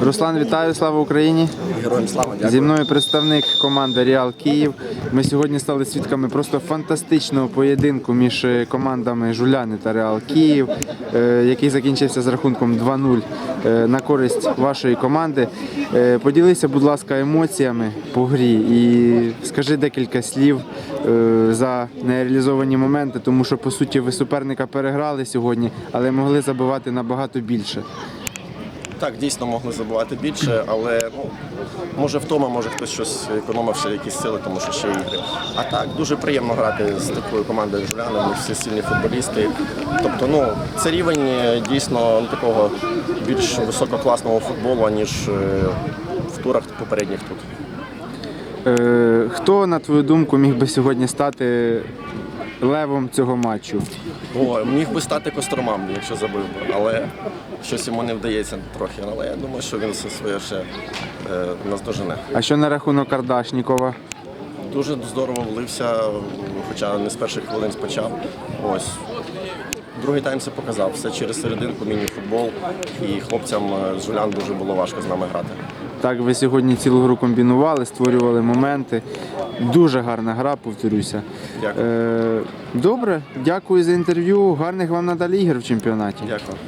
Руслан, вітаю, слава Україні! Героям слава, Зі мною представник команди Реал Київ. Ми сьогодні стали свідками просто фантастичного поєдинку між командами Жуляни та Реал Київ, е, який закінчився з рахунком 2-0 е, на користь вашої команди. Е, Поділися, будь ласка, емоціями по грі і скажи декілька слів за нереалізовані моменти, тому що по суті ви суперника переграли сьогодні, але могли забивати набагато більше. Так, дійсно могли забувати більше, але ну, може втома, може хтось щось економив якісь сили, тому що ще ігри. А так, дуже приємно грати з такою командою ми всі сильні футболісти. Тобто, ну, це рівень е, дійсно ну, такого більш висококласного футболу, ніж е, в турах попередніх тут. Е, Хто, на твою думку, міг би сьогодні стати левом цього матчу? О, міг би стати Костромам, якщо забив би, але щось йому не вдається трохи. Але я думаю, що він все своє ще е, наздожене. А що на рахунок Кардашнікова? Дуже здорово влився, хоча не з перших хвилин почав. Ось. Другий тайм все показав. Все через серединку, міні-футбол. І хлопцям е, з Жулян дуже було важко з нами грати. Так, ви сьогодні цілу гру комбінували, створювали моменти. Дуже гарна гра, повторюся. Дякую. Е, добре, дякую за інтерв'ю. Гарних вам надалі ігор в чемпіонаті. Дякую.